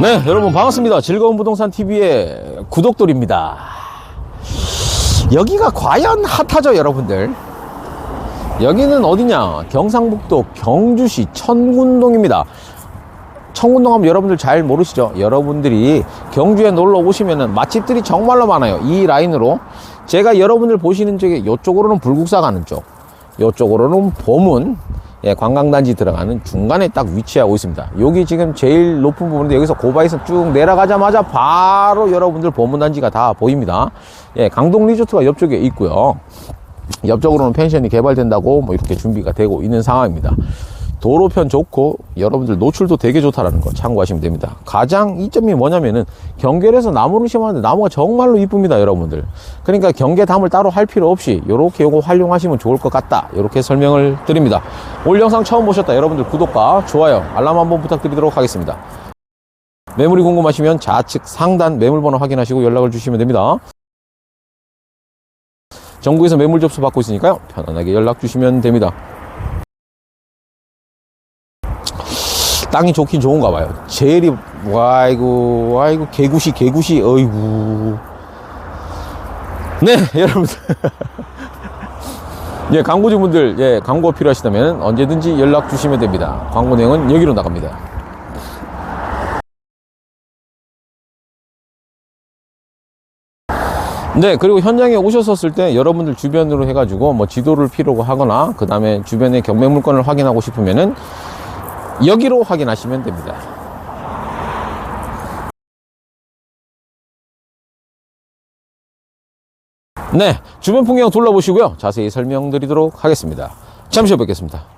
네, 여러분 반갑습니다. 즐거운 부동산 TV의 구독돌입니다. 여기가 과연 핫하죠, 여러분들? 여기는 어디냐? 경상북도 경주시 천군동입니다. 청군동 하면 여러분들 잘 모르시죠? 여러분들이 경주에 놀러 오시면은 맛집들이 정말로 많아요. 이 라인으로. 제가 여러분들 보시는 쪽에 이쪽으로는 불국사 가는 쪽, 이쪽으로는 보문, 예, 관광단지 들어가는 중간에 딱 위치하고 있습니다. 여기 지금 제일 높은 부분인데 여기서 고바에서 쭉 내려가자마자 바로 여러분들 보문단지가 다 보입니다. 예, 강동 리조트가 옆쪽에 있고요. 옆쪽으로는 펜션이 개발된다고 뭐 이렇게 준비가 되고 있는 상황입니다. 도로편 좋고 여러분들 노출도 되게 좋다라는 거 참고하시면 됩니다. 가장 이점이 뭐냐면은 경계에서 나무를 심었는데 나무가 정말로 이쁩니다, 여러분들. 그러니까 경계담을 따로 할 필요 없이 이렇게 요거 활용하시면 좋을 것 같다. 이렇게 설명을 드립니다. 올 영상 처음 보셨다. 여러분들 구독과 좋아요, 알람 한번 부탁드리도록 하겠습니다. 매물이 궁금하시면 좌측 상단 매물번호 확인하시고 연락을 주시면 됩니다. 전국에서 매물 접수 받고 있으니까요. 편안하게 연락 주시면 됩니다. 땅이 좋긴 좋은가 봐요. 제일이 와이고 와이고 개구시 개구시 어이구. 네, 여러분들. 예, 광고주분들 예, 광고 필요하시다면 언제든지 연락 주시면 됩니다. 광고 내용은 여기로 나갑니다. 네, 그리고 현장에 오셨었을 때 여러분들 주변으로 해가지고 뭐 지도를 필요로 하거나 그 다음에 주변의 경매 물건을 확인하고 싶으면은 여기로 확인하시면 됩니다. 네, 주변 풍경 둘러보시고요. 자세히 설명드리도록 하겠습니다. 잠시 후에 뵙겠습니다.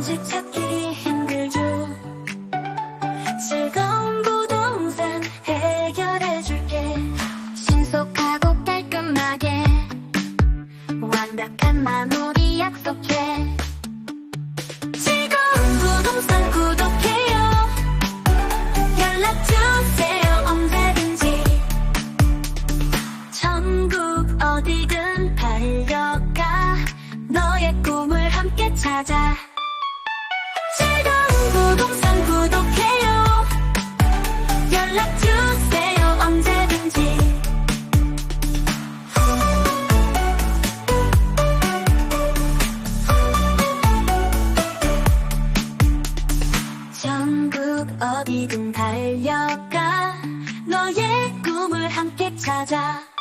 집 찾기 힘들죠. 즐거운 부동산 해결해줄게. 신속하고 깔끔하게 완벽한 마무리 약속해. 즐거운 부동산 구독해요. 연락주세요 언제든지. 전국 어디든 달려가 너의 꿈을 함께 찾아 어디든 달려가. 너의 꿈을 함께 찾아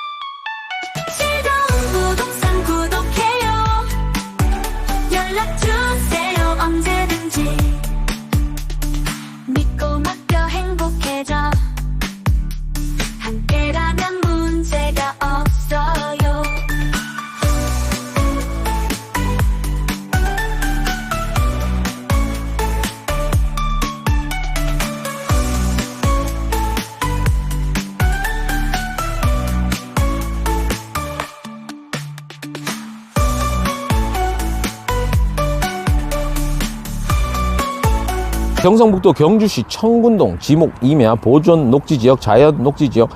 경상북도 경주시 청군동 지목 임야 보존 녹지지역 자연 녹지지역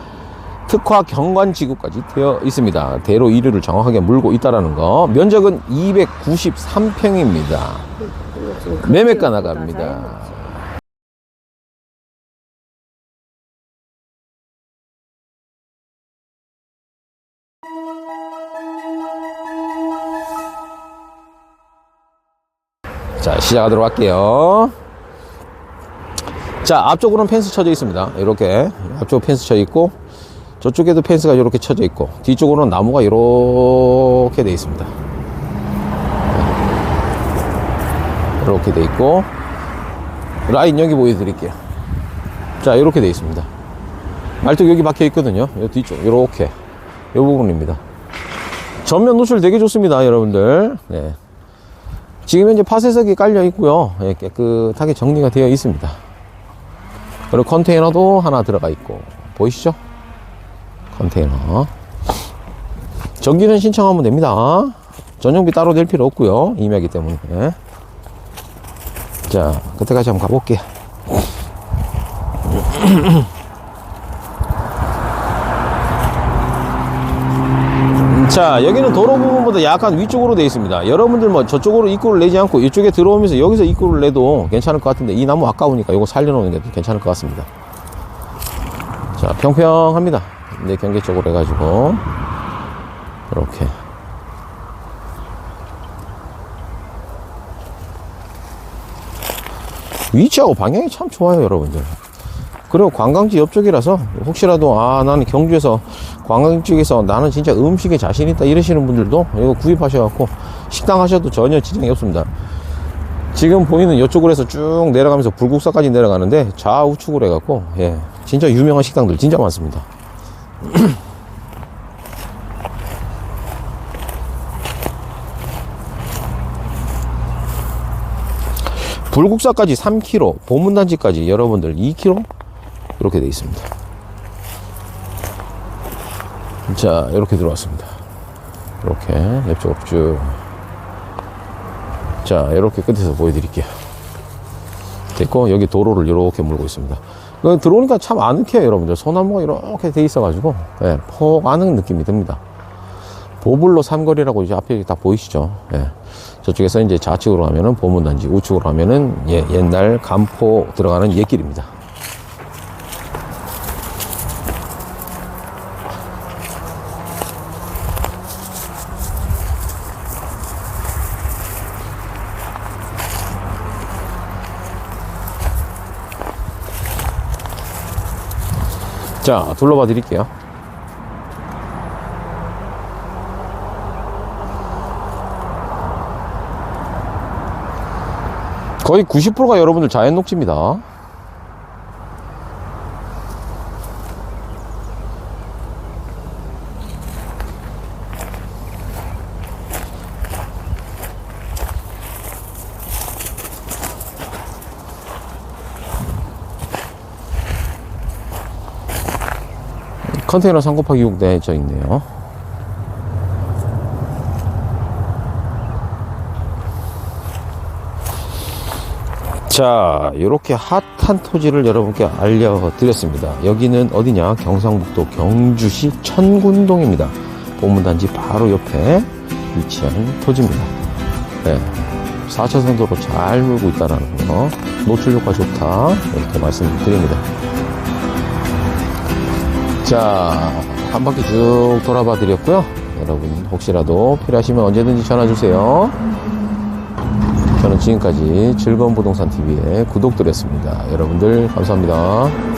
특화 경관지구까지 되어 있습니다. 대로 1위를 정확하게 물고 있다라는 거. 면적은 293평입니다. 매매가 나갑니다. 자, 시작하도록 할게요. 자, 앞쪽으로는 펜스 쳐져 있습니다. 이렇게. 앞쪽 펜스 쳐져 있고, 저쪽에도 펜스가 이렇게 쳐져 있고, 뒤쪽으로는 나무가 이렇게 돼 있습니다. 이렇게 돼 있고, 라인 여기 보여드릴게요. 자, 이렇게 돼 있습니다. 말뚝 여기 박혀 있거든요. 이 뒤쪽, 이렇게. 이 부분입니다. 전면 노출 되게 좋습니다, 여러분들. 네. 지금 현재 파쇄석이 깔려 있고요. 예, 깨끗하게 정리가 되어 있습니다. 그리고 컨테이너도 하나 들어가 있고. 보이시죠? 컨테이너. 전기는 신청하면 됩니다. 전용비 따로 낼 필요 없고요. 임야기 때문에. 자 그때까지 한번 가볼게요. 자 여기는 도로 부분 보다 약간 위쪽으로 되어 있습니다. 여러분들 뭐 저쪽으로 입구를 내지 않고 이쪽에 들어오면서 여기서 입구를 내도 괜찮을 것 같은데 이 나무 아까우니까 이거 살려놓는 게 괜찮을 것 같습니다. 자 평평합니다. 내 경계 쪽으로 해가지고. 이렇게. 위치하고 방향이 참 좋아요 여러분들 그리고 관광지 옆쪽이라서 혹시라도 아 나는 경주에서 관광지 쪽에서 나는 진짜 음식에 자신 있다 이러시는 분들도 이거 구입하셔갖고 식당 하셔도 전혀 지장이 없습니다. 지금 보이는 이쪽으로 해서 쭉 내려가면서 불국사까지 내려가는데 좌우측으로 해갖고 예 진짜 유명한 식당들 진짜 많습니다. 불국사까지 3km 보문단지까지 여러분들 2km 이렇게 돼 있습니다 자 이렇게 들어왔습니다 이렇게 옆쪽으로 쭉 자, 이렇게 끝에서 보여드릴게요. 됐고, 여기 도로를 이렇게 물고 있습니다. 그 들어오니까 참 아늑해요, 여러분들. 소나무가 이렇게 돼 있어가지고, 예, 폭 아는 느낌이 듭니다. 보블로 삼거리라고 이제 앞에 다 보이시죠? 예. 저쪽에서 이제 좌측으로 가면은 보문단지, 우측으로 가면은 예, 옛날 간포 들어가는 옛길입니다. 자, 둘러봐 드릴게요. 거의 90%가 여러분들 자연 녹지입니다. 컨테이너 3 곱하기 6 내져 있네요. 자, 이렇게 핫한 토지를 여러분께 알려드렸습니다. 여기는 어디냐? 경상북도 경주시 천군동입니다. 보문단지 바로 옆에 위치한 토지입니다. 네, 4차선 도로 잘 물고 있다는 거, 노출 효과 좋다 이렇게 말씀드립니다. 자, 한 바퀴 쭉 돌아봐 드렸고요. 여러분 혹시라도 필요하시면 언제든지 전화 주세요. 저는 지금까지 즐거운 부동산 TV의 구독드렸습니다. 여러분들 감사합니다.